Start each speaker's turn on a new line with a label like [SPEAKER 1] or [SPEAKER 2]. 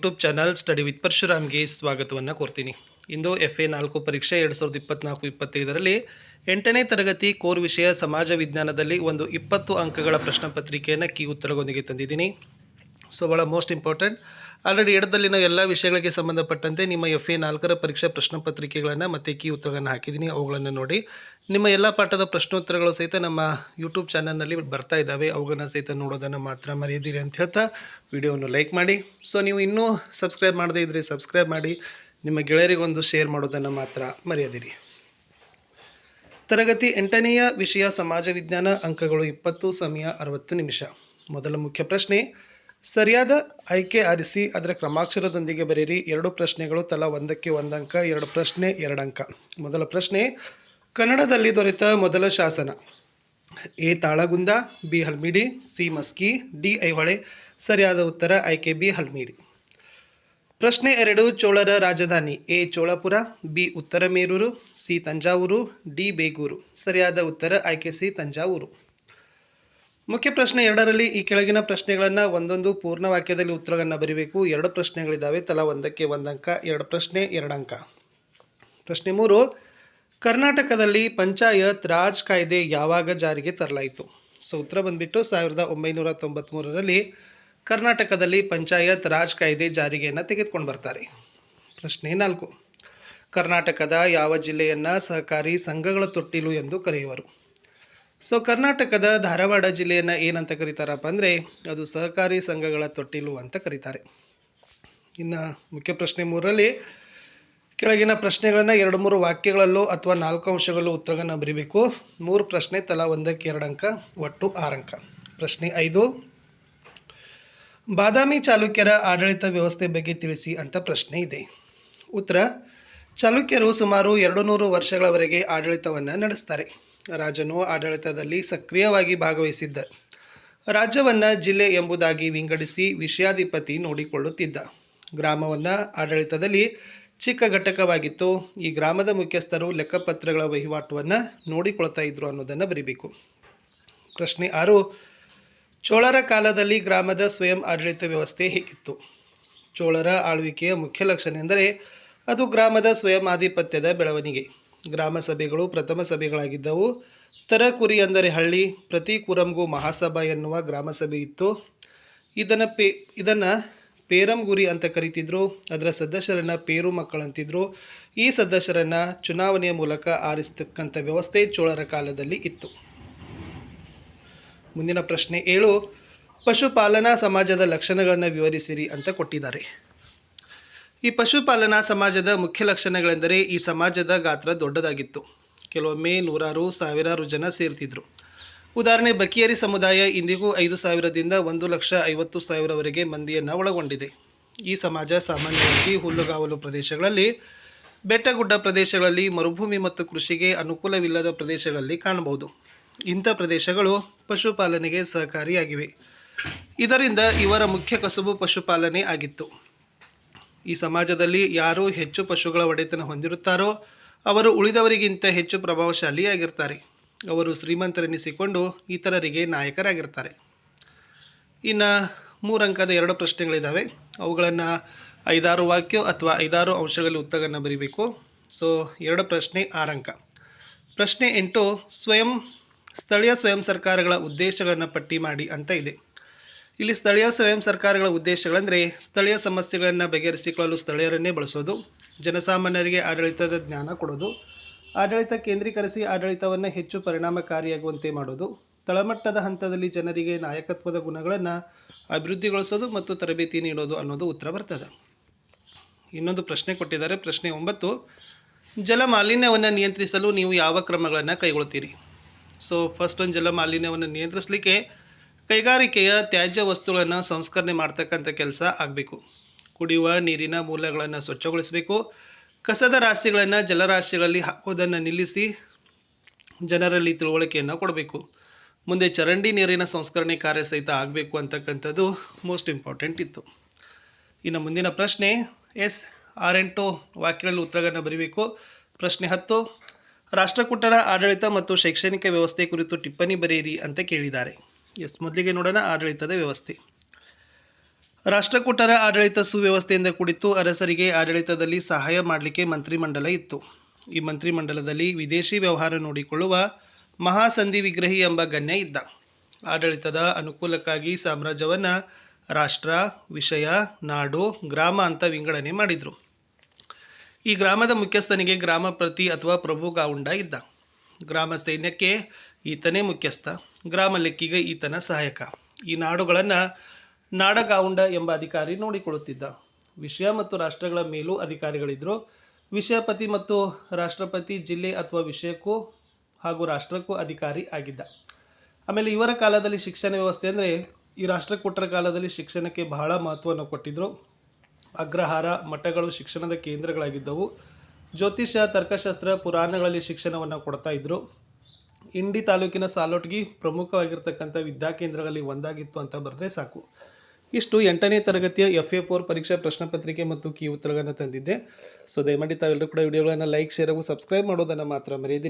[SPEAKER 1] YouTube channel study with ಪರಶುರಾಮ್ಗೆ ಸ್ವಾಗತವನ್ನು ಕೋರ್ತೀನಿ. ಇಂದು ಎಫ್ ಎ ನಾಲ್ಕು ಪರೀಕ್ಷೆ ಎರಡು ಸಾವಿರದ ಇಪ್ಪತ್ನಾಲ್ಕು ಇಪ್ಪತ್ತೈದರಲ್ಲಿ ಎಂಟನೇ ತರಗತಿ ಕೋರ್ ವಿಷಯ ಸಮಾಜ ವಿಜ್ಞಾನದಲ್ಲಿ ಒಂದು ಇಪ್ಪತ್ತು ಅಂಕಗಳ ಪ್ರಶ್ನೆ ಪತ್ರಿಕೆಯನ್ನು ಕೀ ಉತ್ತರಗೊಂದಿಗೆ ತಂದಿದ್ದೀನಿ. ಸೊ ಭಾಳ ಮೋಸ್ಟ್ ಇಂಪಾರ್ಟೆಂಟ್ ಆಲ್ರೆಡಿ ಎಡದಲ್ಲಿನ ಎಲ್ಲ ವಿಷಯಗಳಿಗೆ ಸಂಬಂಧಪಟ್ಟಂತೆ ನಿಮ್ಮ ಎಫ್ ಎ ನಾಲ್ಕರ ಪರೀಕ್ಷಾ ಪ್ರಶ್ನೆ ಪತ್ರಿಕೆಗಳನ್ನು ಮತ್ತು ಕೀ ಉತ್ತರಗಳನ್ನು ಹಾಕಿದ್ದೀನಿ. ಅವುಗಳನ್ನು ನೋಡಿ. ನಿಮ್ಮ ಎಲ್ಲ ಪಾಠದ ಪ್ರಶ್ನೋತ್ತರಗಳು ಸಹಿತ ನಮ್ಮ ಯೂಟ್ಯೂಬ್ ಚಾನಲ್ನಲ್ಲಿ ಬರ್ತಾ ಇದ್ದಾವೆ. ಅವುಗಳನ್ನು ಸಹಿತ ನೋಡೋದನ್ನು ಮಾತ್ರ ಮರೆಯದಿರಿ ಅಂತ ಹೇಳ್ತಾ ವಿಡಿಯೋವನ್ನು ಲೈಕ್ ಮಾಡಿ. ಸೊ ನೀವು ಇನ್ನೂ ಸಬ್ಸ್ಕ್ರೈಬ್ ಮಾಡದೇ ಇದ್ದರೆ ಸಬ್ಸ್ಕ್ರೈಬ್ ಮಾಡಿ. ನಿಮ್ಮ ಗೆಳೆಯರಿಗೊಂದು ಶೇರ್ ಮಾಡೋದನ್ನು ಮಾತ್ರ ಮರೆಯದಿರಿ. ತರಗತಿ ಎಂಟನೆಯ ವಿಷಯ ಸಮಾಜ ವಿಜ್ಞಾನ ಅಂಕಗಳು ಇಪ್ಪತ್ತು ಸಮಯ ಅರವತ್ತು ನಿಮಿಷ. ಮೊದಲ ಮುಖ್ಯ ಪ್ರಶ್ನೆ ಸರಿಯಾದ ಆಯ್ಕೆ ಆರಿಸಿ, ಅದರ ಕ್ರಮಾಕ್ಷರದೊಂದಿಗೆ ಬರೆಯಿರಿ. ಎರಡು ಪ್ರಶ್ನೆಗಳು ತಲಾ ಒಂದಕ್ಕೆ ಒಂದಂಕ ಎರಡು ಪ್ರಶ್ನೆ ಎರಡಂಕ ಮೊದಲ ಪ್ರಶ್ನೆ, ಕನ್ನಡದಲ್ಲಿ ದೊರೆತ ಮೊದಲ ಶಾಸನ. A. Talagunda, B. Halmidi, C. Maski, D. Aihole. ಸರಿಯಾದ ಉತ್ತರ ಆಯ್ಕೆ ಬಿ. ಹಲ್ಮಿಡಿ. ಪ್ರಶ್ನೆ ಎರಡು, ಚೋಳರ ರಾಜಧಾನಿ. A. Cholapura, B. Uttaramerur, C. Thanjavur, D. Begur. ಸರಿಯಾದ ಉತ್ತರ ಆಯ್ಕೆ ಸಿ. ತಂಜಾವೂರು. ಮುಖ್ಯ ಪ್ರಶ್ನೆ ಎರಡರಲ್ಲಿ ಈ ಕೆಳಗಿನ ಪ್ರಶ್ನೆಗಳನ್ನು ಒಂದೊಂದು ಪೂರ್ಣ ವಾಕ್ಯದಲ್ಲಿ ಉತ್ತರವನ್ನು ಬರೀಬೇಕು. ಎರಡು ಪ್ರಶ್ನೆಗಳಿದ್ದಾವೆ ತಲಾ ಒಂದಕ್ಕೆ ಒಂದು ಅಂಕ ಎರಡು ಪ್ರಶ್ನೆ, ಎರಡು ಅಂಕ. ಪ್ರಶ್ನೆ ಮೂರು, ಕರ್ನಾಟಕದಲ್ಲಿ ಪಂಚಾಯತ್ ರಾಜ್ ಕಾಯ್ದೆ ಯಾವಾಗ ಜಾರಿಗೆ ತರಲಾಯಿತು? ಸೊ, ಉತ್ತರ ಬಂದ್ಬಿಟ್ಟು ಸಾವಿರದ ಒಂಬೈನೂರ ತೊಂಬತ್ತ್ಮೂರರಲ್ಲಿ ಕರ್ನಾಟಕದಲ್ಲಿ ಪಂಚಾಯತ್ ರಾಜ್ ಕಾಯ್ದೆ ಜಾರಿಗೆಯನ್ನು ತೆಗೆದುಕೊಂಡು ಬರ್ತಾರೆ. ಪ್ರಶ್ನೆ ನಾಲ್ಕು, ಕರ್ನಾಟಕದ ಯಾವ ಜಿಲ್ಲೆಯನ್ನು ಸಹಕಾರಿ ಸಂಘಗಳ ತೊಟ್ಟಿಲು ಎಂದು ಕರೆಯುವರು? ಸೊ ಕರ್ನಾಟಕದ ಧಾರವಾಡ ಜಿಲ್ಲೆಯನ್ನು ಏನಂತ ಕರೀತಾರಪ್ಪ ಅಂದರೆ ಅದು ಸಹಕಾರಿ ಸಂಘಗಳ ತೊಟ್ಟಿಲು ಅಂತ ಕರೀತಾರೆ. ಇನ್ನು ಮುಖ್ಯ ಪ್ರಶ್ನೆ ಮೂರರಲ್ಲಿ ಕೆಳಗಿನ ಪ್ರಶ್ನೆಗಳನ್ನು ಎರಡು ಮೂರು ವಾಕ್ಯಗಳಲ್ಲೋ ಅಥವಾ ನಾಲ್ಕು ಅಂಶಗಳಲ್ಲೂ ಉತ್ತರಗಳನ್ನು ಬರೀಬೇಕು. ಮೂರು ಪ್ರಶ್ನೆ ತಲಾ ಒಂದಕ್ಕೆ ಎರಡು ಅಂಕ, ಒಟ್ಟು ಆರು ಅಂಕ. ಪ್ರಶ್ನೆ ಐದು, ಬಾದಾಮಿ ಚಾಲುಕ್ಯರ ಆಡಳಿತ ವ್ಯವಸ್ಥೆ ಬಗ್ಗೆ ತಿಳಿಸಿ ಅಂತ ಪ್ರಶ್ನೆ ಇದೆ. ಉತ್ತರ ಚಾಲುಕ್ಯರು ಸುಮಾರು ಎರಡು ನೂರು ವರ್ಷಗಳವರೆಗೆ ಆಡಳಿತವನ್ನು ನಡೆಸ್ತಾರೆ. ರಾಜನು ಆಡಳಿತದಲ್ಲಿ ಸಕ್ರಿಯವಾಗಿ ಭಾಗವಹಿಸಿದ್ದ. ರಾಜ್ಯವನ್ನು ಜಿಲ್ಲೆ ಎಂಬುದಾಗಿ ವಿಂಗಡಿಸಿ ವಿಷಯಾಧಿಪತಿ ನೋಡಿಕೊಳ್ಳುತ್ತಿದ್ದ. ಗ್ರಾಮವನ್ನು ಆಡಳಿತದಲ್ಲಿ ಚಿಕ್ಕ ಘಟಕವಾಗಿತ್ತು. ಈ ಗ್ರಾಮದ ಮುಖ್ಯಸ್ಥರು ಲೆಕ್ಕಪತ್ರಗಳ ವಹಿವಾಟುವನ್ನು ನೋಡಿಕೊಳ್ತಾ ಇದ್ರು ಅನ್ನೋದನ್ನು ಬರೀಬೇಕು. ಪ್ರಶ್ನೆ ಆರು, ಚೋಳರ ಕಾಲದಲ್ಲಿ ಗ್ರಾಮದ ಸ್ವಯಂ ಆಡಳಿತ ವ್ಯವಸ್ಥೆ ಹೇಗಿತ್ತು? ಚೋಳರ ಆಳ್ವಿಕೆಯ ಮುಖ್ಯ ಲಕ್ಷಣ ಎಂದರೆ ಅದು ಗ್ರಾಮದ ಸ್ವಯಂ ಆಧಿಪತ್ಯದ ಬೆಳವಣಿಗೆ. ಗ್ರಾಮ ಸಭೆಗಳು ಪ್ರಥಮ ಸಭೆಗಳಾಗಿದ್ದವು. ತರಕುರಿ ಅಂದರೆ ಹಳ್ಳಿ, ಪ್ರತಿ ಕುರಂಗೂ ಮಹಾಸಭಾ ಎನ್ನುವ ಗ್ರಾಮ ಸಭೆ ಇತ್ತು. ಇದನ್ನು ಪೇ, ಇದನ್ನು ಪೇರಂಗುರಿ ಅಂತ ಕರಿತಿದ್ರು. ಅದರ ಸದಸ್ಯರನ್ನು ಪೇರು ಮಕ್ಕಳಂತಿದ್ರು ಈ ಸದಸ್ಯರನ್ನು ಚುನಾವಣೆಯ ಮೂಲಕ ಆರಿಸ್ತಕ್ಕಂಥ ವ್ಯವಸ್ಥೆ ಚೋಳರ ಕಾಲದಲ್ಲಿ ಇತ್ತು. ಮುಂದಿನ ಪ್ರಶ್ನೆ ಏಳು, ಪಶುಪಾಲನಾ ಸಮಾಜದ ಲಕ್ಷಣಗಳನ್ನು ವಿವರಿಸಿರಿ ಅಂತ ಕೊಟ್ಟಿದ್ದಾರೆ. ಈ ಪಶುಪಾಲನಾ ಸಮಾಜದ ಮುಖ್ಯ ಲಕ್ಷಣಗಳೆಂದರೆ ಈ ಸಮಾಜದ ಗಾತ್ರ ದೊಡ್ಡದಾಗಿತ್ತು. ಕೆಲವೊಮ್ಮೆ ನೂರಾರು ಸಾವಿರಾರು ಜನ ಸೇರ್ತಿದ್ರು. ಉದಾಹರಣೆ, ಬಕಿಯರಿ ಸಮುದಾಯ ಇಂದಿಗೂ ಐದು ಸಾವಿರದಿಂದ ಒಂದು ಲಕ್ಷ ಐವತ್ತು ಸಾವಿರವರೆಗೆ ಮಂದಿಯನ್ನು ಒಳಗೊಂಡಿದೆ. ಈ ಸಮಾಜ ಸಾಮಾನ್ಯವಾಗಿ ಹುಲ್ಲುಗಾವಲು ಪ್ರದೇಶಗಳಲ್ಲಿ, ಬೆಟ್ಟಗುಡ್ಡ ಪ್ರದೇಶಗಳಲ್ಲಿ, ಮರುಭೂಮಿ ಮತ್ತು ಕೃಷಿಗೆ ಅನುಕೂಲವಿಲ್ಲದ ಪ್ರದೇಶಗಳಲ್ಲಿ ಕಾಣಬಹುದು. ಇಂಥ ಪ್ರದೇಶಗಳು ಪಶುಪಾಲನೆಗೆ ಸಹಕಾರಿಯಾಗಿವೆ. ಇದರಿಂದ ಇವರ ಮುಖ್ಯ ಕಸುಬು ಪಶುಪಾಲನೆ ಆಗಿತ್ತು. ಈ ಸಮಾಜದಲ್ಲಿ ಯಾರು ಹೆಚ್ಚು ಪಶುಗಳ ಒಡೆತನ ಹೊಂದಿರುತ್ತಾರೋ ಅವರು ಉಳಿದವರಿಗಿಂತ ಹೆಚ್ಚು ಪ್ರಭಾವಶಾಲಿಯಾಗಿರ್ತಾರೆ. ಅವರು ಶ್ರೀಮಂತರೆನಿಸಿಕೊಂಡು ಇತರರಿಗೆ ನಾಯಕರಾಗಿರ್ತಾರೆ. ಇನ್ನು ಮೂರಂಕದ ಎರಡು ಪ್ರಶ್ನೆಗಳಿದ್ದಾವೆ ಅವುಗಳನ್ನು ಐದಾರು ವಾಕ್ಯ ಅಥವಾ ಐದಾರು ಅಂಶಗಳಲ್ಲಿ ಉತ್ತರವನ್ನು ಬರೀಬೇಕು. ಸೊ, ಎರಡು ಪ್ರಶ್ನೆ ಆರಂಕ. ಪ್ರಶ್ನೆ ಎಂಟು, ಸ್ವಯಂ, ಸ್ಥಳೀಯ ಸ್ವಯಂ ಸರ್ಕಾರಗಳ ಉದ್ದೇಶಗಳನ್ನು ಪಟ್ಟಿ ಮಾಡಿ ಅಂತ ಇದೆ. ಇಲ್ಲಿ ಸ್ಥಳೀಯ ಸ್ವಯಂ ಸರ್ಕಾರಗಳ ಉದ್ದೇಶಗಳೆಂದರೆ ಸ್ಥಳೀಯ ಸಮಸ್ಯೆಗಳನ್ನು ಬಗೆಹರಿಸಿಕೊಳ್ಳಲು ಸ್ಥಳೀಯರನ್ನೇ ಬಳಸೋದು, ಜನಸಾಮಾನ್ಯರಿಗೆ ಆಡಳಿತದ ಜ್ಞಾನ ಕೊಡೋದು, ಆಡಳಿತ ಕೇಂದ್ರೀಕರಿಸಿ ಆಡಳಿತವನ್ನು ಹೆಚ್ಚು ಪರಿಣಾಮಕಾರಿಯಾಗುವಂತೆ ಮಾಡೋದು, ತಳಮಟ್ಟದ ಹಂತದಲ್ಲಿ ಜನರಿಗೆ ನಾಯಕತ್ವದ ಗುಣಗಳನ್ನು ಅಭಿವೃದ್ಧಿಗೊಳಿಸೋದು ಮತ್ತು ತರಬೇತಿ ನೀಡೋದು ಅನ್ನೋದು ಉತ್ತರ ಬರ್ತದೆ. ಇನ್ನೊಂದು ಪ್ರಶ್ನೆ ಕೊಟ್ಟಿದ್ದಾರೆ. ಪ್ರಶ್ನೆ ಒಂಬತ್ತು, ಜಲ ಮಾಲಿನ್ಯವನ್ನು ನಿಯಂತ್ರಿಸಲು ನೀವು ಯಾವ ಕ್ರಮಗಳನ್ನು ಕೈಗೊಳ್ತೀರಿ? ಸೊ ಫಸ್ಟ್ ಒಂದು ಜಲ ಮಾಲಿನ್ಯವನ್ನು ನಿಯಂತ್ರಿಸಲಿಕ್ಕೆ ಕೈಗಾರಿಕೆಯ ತ್ಯಾಜ್ಯ ವಸ್ತುಗಳನ್ನು ಸಂಸ್ಕರಣೆ ಮಾಡ್ತಕ್ಕಂಥ ಕೆಲಸ ಆಗಬೇಕು. ಕುಡಿಯುವ ನೀರಿನ ಮೂಲಗಳನ್ನು ಸ್ವಚ್ಛಗೊಳಿಸಬೇಕು. ಕಸದ ರಾಶಿಗಳನ್ನು ಜಲರಾಶಿಗಳಲ್ಲಿ ಹಾಕೋದನ್ನು ನಿಲ್ಲಿಸಿ ಜನರಲ್ಲಿ ತಿಳುವಳಿಕೆಯನ್ನು ಕೊಡಬೇಕು. ಮುಂದೆ ಚರಂಡಿ ನೀರಿನ ಸಂಸ್ಕರಣೆ ಕಾರ್ಯ ಸಹಿತ ಆಗಬೇಕು ಅಂತಕ್ಕಂಥದ್ದು ಮೋಸ್ಟ್ ಇಂಪಾರ್ಟೆಂಟ್ ಇತ್ತು. ಇನ್ನು ಮುಂದಿನ ಪ್ರಶ್ನೆ, ಎಸ್ ಆರೆಂಟು ವಾಕ್ಯಗಳಲ್ಲಿ ಉತ್ತರಗಳನ್ನು ಬರೀಬೇಕು. ಪ್ರಶ್ನೆ ಹತ್ತು, ರಾಷ್ಟ್ರಕೂಟರ ಆಡಳಿತ ಮತ್ತು ಶೈಕ್ಷಣಿಕ ವ್ಯವಸ್ಥೆ ಕುರಿತು ಟಿಪ್ಪಣಿ ಬರೆಯಿರಿ ಅಂತ ಕೇಳಿದ್ದಾರೆ. ಎಸ್, ಮೊದಲಿಗೆ ನೋಡೋಣ ಆಡಳಿತದ ವ್ಯವಸ್ಥೆ. ರಾಷ್ಟ್ರಕೂಟರ ಆಡಳಿತ ಸುವ್ಯವಸ್ಥೆಯಿಂದ ಕುಡಿತು ಅರಸರಿಗೆ ಆಡಳಿತದಲ್ಲಿ ಸಹಾಯ ಮಾಡಲಿಕ್ಕೆ ಮಂತ್ರಿಮಂಡಲ ಇತ್ತು. ಈ ಮಂತ್ರಿಮಂಡಲದಲ್ಲಿ ವಿದೇಶಿ ವ್ಯವಹಾರ ನೋಡಿಕೊಳ್ಳುವ ಮಹಾಸಂಧಿ ವಿಗ್ರಹಿ ಎಂಬ ಗಣ್ಯ ಇದ್ದ. ಆಡಳಿತದ ಅನುಕೂಲಕ್ಕಾಗಿ ಸಾಮ್ರಾಜ್ಯವನ್ನು ರಾಷ್ಟ್ರ, ವಿಷಯ, ನಾಡು, ಗ್ರಾಮ ಅಂತ ವಿಂಗಡಣೆ ಮಾಡಿದರು. ಈ ಗ್ರಾಮದ ಮುಖ್ಯಸ್ಥನಿಗೆ ಗ್ರಾಮ ಪ್ರತಿ ಅಥವಾ ಪ್ರಭು ಗಾವುಂಡ ಇದ್ದ. ಗ್ರಾಮ ಸೈನ್ಯಕ್ಕೆ ಈತನೇ ಮುಖ್ಯಸ್ಥ. ಗ್ರಾಮ ಲೆಕ್ಕಿಗೆ ಈತನ ಸಹಾಯಕ. ಈ ನಾಡುಗಳನ್ನು ನಾಡಗಾವುಂಡ ಎಂಬ ಅಧಿಕಾರಿ ನೋಡಿಕೊಳ್ಳುತ್ತಿದ್ದ. ವಿಷಯ ಮತ್ತು ರಾಷ್ಟ್ರಗಳ ಮೇಲೂ ಅಧಿಕಾರಿಗಳಿದ್ದರು ವಿಷಯಪತಿ ಮತ್ತು ರಾಷ್ಟ್ರಪತಿ ಜಿಲ್ಲೆ ಅಥವಾ ವಿಷಯಕ್ಕೂ ಹಾಗೂ ರಾಷ್ಟ್ರಕ್ಕೂ ಅಧಿಕಾರಿ ಆಗಿದ್ದ. ಆಮೇಲೆ ಇವರ ಕಾಲದಲ್ಲಿ ಶಿಕ್ಷಣ ವ್ಯವಸ್ಥೆ ಅಂದರೆ ಈ ರಾಷ್ಟ್ರಕೂಟರ ಕಾಲದಲ್ಲಿ ಶಿಕ್ಷಣಕ್ಕೆ ಬಹಳ ಮಹತ್ವವನ್ನು ಕೊಟ್ಟಿದ್ದರು ಅಗ್ರಹಾರ ಮಠಗಳು ಶಿಕ್ಷಣದ ಕೇಂದ್ರಗಳಾಗಿದ್ದವು. ಜ್ಯೋತಿಷ್ಯ, ತರ್ಕಶಾಸ್ತ್ರ, ಪುರಾಣಗಳಲ್ಲಿ ಶಿಕ್ಷಣವನ್ನು ಕೊಡ್ತಾ ಇದ್ದರು ಇಂಡಿ ತಾಲೂಕಿನ ಸಾಲೋಟ್ಗಿ ಪ್ರಮುಖವಾಗಿರ್ತಕ್ಕಂಥ ವಿದ್ಯಾಕೇಂದ್ರಗಳಲ್ಲಿ ಒಂದಾಗಿತ್ತು ಅಂತ ಬರೆದ್ರೆ ಸಾಕು. ಇಷ್ಟು ಎಂಟನೇ ತರಗತಿಯ ಎಫ್ ಎ ಫೋರ್ ಪರೀಕ್ಷಾ ಪ್ರಶ್ನೆ ಪತ್ರಿಕೆ ಮತ್ತು ಕೀ ಉತ್ತರಗಳನ್ನು ತಂದಿದ್ದೆ. ಸೊ ದಯಮಾಡಿ ತಾವೆಲ್ಲರೂ ಕೂಡ ವಿಡಿಯೋಗಳನ್ನು ಲೈಕ್ ಶೇರ್ ಹಾಗೂ ಸಬ್ಸ್ಕ್ರೈಬ್ ಮಾಡೋದನ್ನು ಮಾತ್ರ ಮರೆಯದಿರಿ.